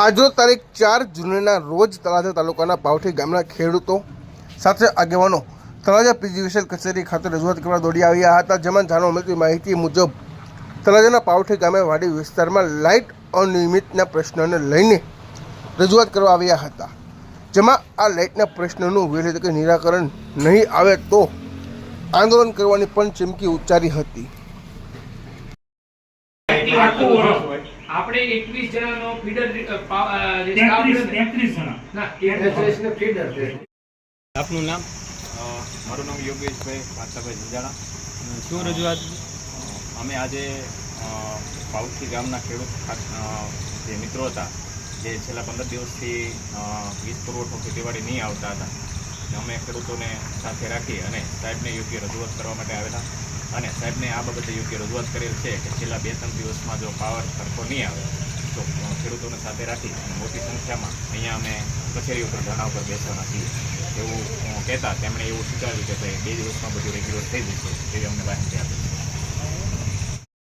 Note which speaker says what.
Speaker 1: આજનો તારીખ ચાર જૂનના રોજ તળાજા તાલુકાના પાવઠી ગામના ખેડૂતો સાથે આગેવાનો તળાજા પીજીવીસીએલ કચેરી ખાતે રજૂઆત કરવા દોડી આવ્યા હતા, જેમાં જાણવા મળતી માહિતી મુજબ તળાજાના પાવઠી ગામે વાડી વિસ્તારમાં લાઇટ અનિયમિતના પ્રશ્નને લઈને રજૂઆત કરવા આવ્યા હતા, જેમાં આ લાઇટના પ્રશ્નનું વહેલી તકે નિરાકરણ નહીં આવે તો આંદોલન કરવાની પણ ચીમકી ઉચ્ચારી હતી.
Speaker 2: આપણે એકવીસ જણાનો ફીડર
Speaker 3: જણા.
Speaker 2: ના, તેત્રીસ ને feeder છે.
Speaker 4: આપનું નામ?
Speaker 5: અ, મારું નામ યોગેશભાઈ પાતાભાઈ ઝંઝાણા.
Speaker 4: શું રજૂઆત?
Speaker 5: અમે આજે અ, પાઉથી ગામના ખેડૂત ખાત- જે મિત્રો હતા જે છેલ્લા પંદર દિવસથી વીજ પુરવઠો ખેતીવાડી નહીં આવતા હતા અમે ખેડૂતોને સાથે રાખી અને સાહેબને યોગ્ય રજૂઆત કરવા માટે આવેલા. અને સાહેબને આ બાબતે યોગ્ય રજૂઆત કરેલ છે કે છેલ્લા બે ત્રણ દિવસમાં જો પાવર સરખો નહીં આવે, તો ખેડૂતોને સાથે રાખી મોટી સંખ્યામાં અહીંયા અમે કચેરી ઉપર ધરણા ઉપર બેસવાના છીએ. એવું કહેતા તેમણે એવું સ્વીકાર્યું કે ભાઈ બે દિવસમાં બધું રેગ્યુલર થઈ જશે, એવી અમને માહિતી આપી